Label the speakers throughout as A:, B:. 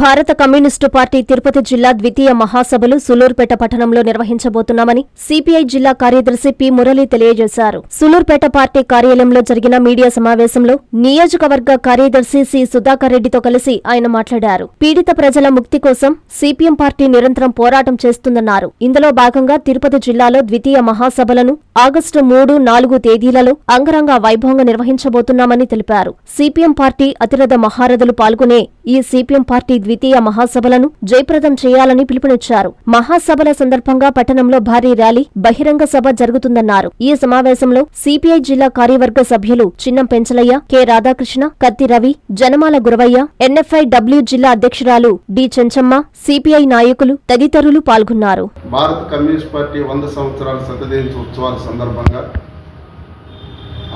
A: భారత communist party Tirupati జిల్లా ద్వితీయ మహాసభలు సులూర్పేట పట్టణంలో నిర్వహించబోతున్నామని సిపిఐ జిల్లా కార్యదర్శి పి. మురళి తెలియజేశారు. సులూర్పేట పార్టీ కార్యాలయంలో జరిగిన మీడియా సమావేశంలో నియోజకవర్గ కార్యదర్శి సి. సుధాకర్ రెడ్డితో కలిసి ఆయన మాట్లాడారు. పీడిత ప్రజల ముక్తి కోసం సిపిఎం పార్టీ నిరంతరం పోరాటం చేస్తుందన్నారు. ఇందులో భాగంగా తిరుపతి జిల్లాలో ద్వితీయ మహాసభలను ఆగస్టు మూడు నాలుగు తేదీలలో అంగరంగ వైభవంగా నిర్వహించబోతున్నామని తెలిపారు. సిపిఎం పార్టీ అతిరథ మహారథులు పాల్గొనే ఈ సిపిఎం పార్టీ ద్వితీయ మహాసభలను జయప్రదం చేయాలని పిలుపునిచ్చారు. మహాసభల సందర్భంగా పట్టణంలో భారీ ర్యాలీ బహిరంగ సభ జరుగుతుందన్నారు. ఈ సమావేశంలో సిపిఐ జిల్లా కార్యవర్గ సభ్యులు చిన్నం Penchalaiah K. Radhakrishna Katti Ravi Janamala Guravaiah NFI W జిల్లా అధ్యక్షురాలు డి. చెంచమ్మ సిపిఐ నాయకులు తదితరులు పాల్గొన్నారు.
B: భారత కమ్యూనిస్ట్ పార్టీ వంద సంవత్సరాల శతదిన ఉత్సవాల సందర్భంగా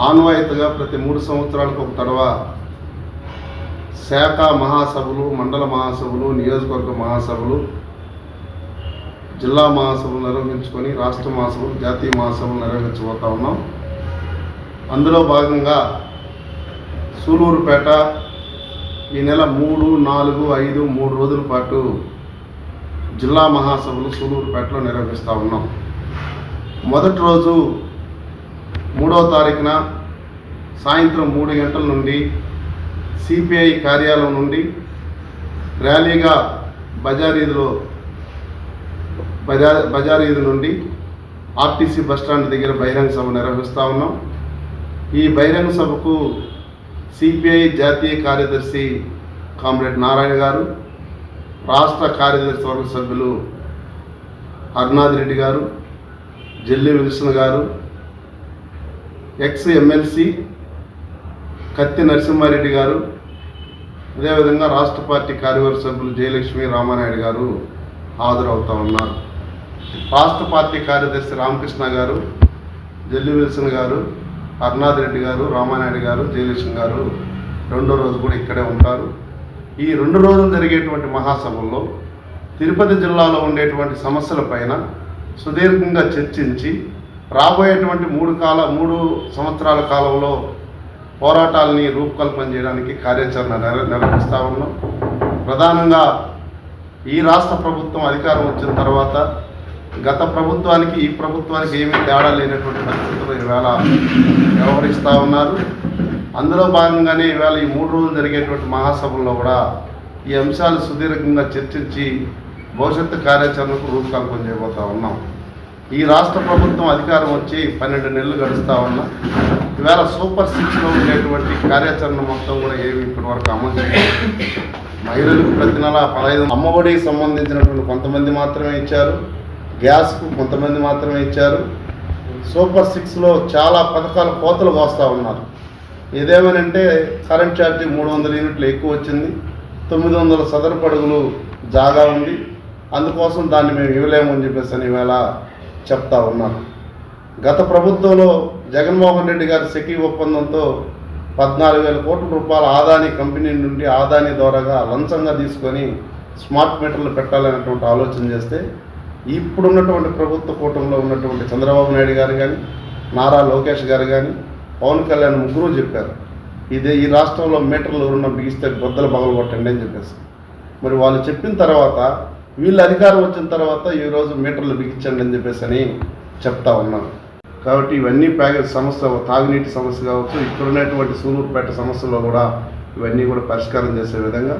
B: ఆన్వాయితీగా ప్రతి మూడు సంవత్సరాలకు ఒక తడవ శాఖ మహాసభలు మండల మహాసభలు నియోజకవర్గ మహాసభలు జిల్లా మహాసభలు నిర్వహించుకొని రాష్ట్ర మహాసభలు జాతీయ మహాసభలు నిర్వహించబోతా ఉన్నాం. అందులో భాగంగా సూలూరుపేట ఈ నెల మూడు నాలుగు ఐదు మూడు రోజుల పాటు జిల్లా మహాసభలు సూలూరుపేటలో నిర్వహిస్తూ ఉన్నాం. మొదటి రోజు మూడవ తారీఖున సాయంత్రం మూడు గంటల నుండి సిపిఐ కార్యాలయం నుండి ర్యాలీగా బజారీదులో బజా బజారీదు నుండి ఆర్టీసీ బస్టాండ్ దగ్గర బహిరంగ సభ నిర్వహిస్తూ ఉన్నాం. ఈ బహిరంగ సభకు సిపిఐ జాతీయ కార్యదర్శి కామ్రేడ్ నారాయణ గారు రాష్ట్ర కార్యదర్శి వర్గ సభ్యులు హర్నాథ్ రెడ్డి గారు జల్లి విల్సన్ గారు ఎక్స్ ఎమ్మెల్సీ కత్తి నరసింహారెడ్డి గారు అదేవిధంగా రాష్ట్ర పార్టీ కార్యవర్గ సభ్యులు జయలక్ష్మి రామానాయుడు గారు హాజరవుతా ఉన్నారు. రాష్ట్ర పార్టీ కార్యదర్శి రామకృష్ణ గారు జల్లి విల్సన్ గారు అర్నాథ్ రెడ్డి గారు రామానాయుడు గారు జయలక్ష్మి గారు రెండో రోజు కూడా ఇక్కడే ఉంటారు. ఈ రెండు రోజులు జరిగేటువంటి మహాసభల్లో తిరుపతి జిల్లాలో ఉండేటువంటి సమస్యలపైన సుదీర్ఘంగా చర్చించి రాబోయేటువంటి మూడు కాల మూడు సంవత్సరాల కాలంలో పోరాటాలని రూపకల్పన చేయడానికి కార్యాచరణ నిర్వహిస్తూ ఉన్నాం. ప్రధానంగా ఈ రాష్ట్ర ప్రభుత్వం అధికారం వచ్చిన తర్వాత గత ప్రభుత్వానికి ఈ ప్రభుత్వానికి ఏమీ తేడా లేనటువంటి పరిస్థితులు ఈవేళ వ్యవహరిస్తూ ఉన్నారు. అందులో భాగంగానే ఈవేళ ఈ మూడు రోజులు జరిగేటువంటి మహాసభల్లో కూడా ఈ అంశాలు సుదీర్ఘంగా చర్చించి భవిష్యత్తు కార్యాచరణకు రూపకల్పన చేయబోతా ఉన్నాం. ఈ రాష్ట్ర ప్రభుత్వం అధికారం వచ్చి పన్నెండు నెలలు గడుస్తూ ఉన్నా ఈవేళ సూపర్ సిక్స్లో ఉండేటువంటి కార్యాచరణ మొత్తం కూడా ఏమి ఇప్పటి వరకు అమలు చేయలేదు. మహిళలకు ప్రతి నెల పదహైదు అమ్మఒడికి సంబంధించినటువంటి కొంతమంది మాత్రమే ఇచ్చారు గ్యాస్కు కొంతమంది మాత్రమే ఇచ్చారు. సూపర్ సిక్స్లో చాలా పథకాల కోతలు కోస్తూ ఉన్నారు. ఇదేమనంటే కరెంట్ ఛార్జీ మూడు వందల యూనిట్లు ఎక్కువ వచ్చింది తొమ్మిది వందల సదరు పడుగులు జాగా ఉంది. అందుకోసం దాన్ని మేము ఇవ్వలేమని చెప్పేసి అని ఈవేళ చెప్తా ఉన్నాను గత ప్రభుత్వంలో జగన్మోహన్ రెడ్డి గారి సెకీ ఒప్పందంతో పద్నాలుగు వేల కోట్ల రూపాయల ఆదాని కంపెనీ నుండి ఆదాని ద్వారాగా లంచంగా తీసుకొని స్మార్ట్ మీటర్లు పెట్టాలనేటువంటి ఆలోచన చేస్తే ఇప్పుడున్నటువంటి ప్రభుత్వ కూటమిలో ఉన్నటువంటి చంద్రబాబు నాయుడు గారు కానీ నారా లోకేష్ గారు కానీ పవన్ కళ్యాణ్ ముగ్గురు చెప్పారు. ఇదే ఈ రాష్ట్రంలో మీటర్లు ఉన్న బిగిస్తే బొద్దలు పగలు కొట్టండి అని చెప్పేసి. మరి వాళ్ళు చెప్పిన తర్వాత వీళ్ళు అధికారం వచ్చిన తర్వాత ఈరోజు మీటర్లు బిగించండి అని చెప్పేసి అని చెప్తా ఉన్నాను. కాబట్టి ఇవన్నీ ప్యాకేజ్ సమస్య తాగునీటి సమస్య కావచ్చు ఇక్కడ ఉన్నటువంటి సూలూరుపేట సమస్యలో కూడా ఇవన్నీ కూడా పరిష్కారం చేసే విధంగా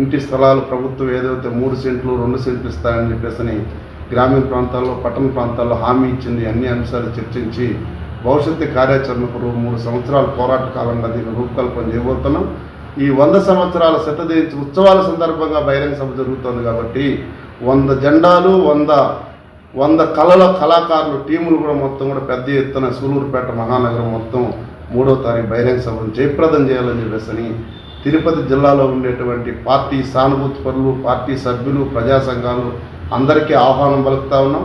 B: ఇంటి స్థలాలు ప్రభుత్వం ఏదైతే మూడు సెంట్లు రెండు సెంట్లు ఇస్తారని చెప్పేసి గ్రామీణ ప్రాంతాల్లో పట్టణ ప్రాంతాల్లో హామీ ఇచ్చింది అన్ని అంశాలు చర్చించి భవిష్యత్తు కార్యాచరణకు మూడు సంవత్సరాల పోరాట కాలంగా దీన్ని రూపకల్పన చేయబోతున్నాం. ఈ వంద సంవత్సరాల శతదీ ఉత్సవాల సందర్భంగా బహిరంగ సభ జరుగుతోంది కాబట్టి వంద జెండాలు వంద వంద కళల కళాకారులు టీములు కూడా మొత్తం కూడా పెద్ద ఎత్తున సూలూరుపేట మహానగరం మొత్తం మూడో తారీఖు బహిరంగ సభను జయప్రదం చేయాలని చెప్పేసి తిరుపతి జిల్లాలో ఉండేటువంటి పార్టీ సానుభూతి పరులు పార్టీ సభ్యులు ప్రజా సంఘాలు అందరికీ ఆహ్వానం పలుకుతా ఉన్నాం.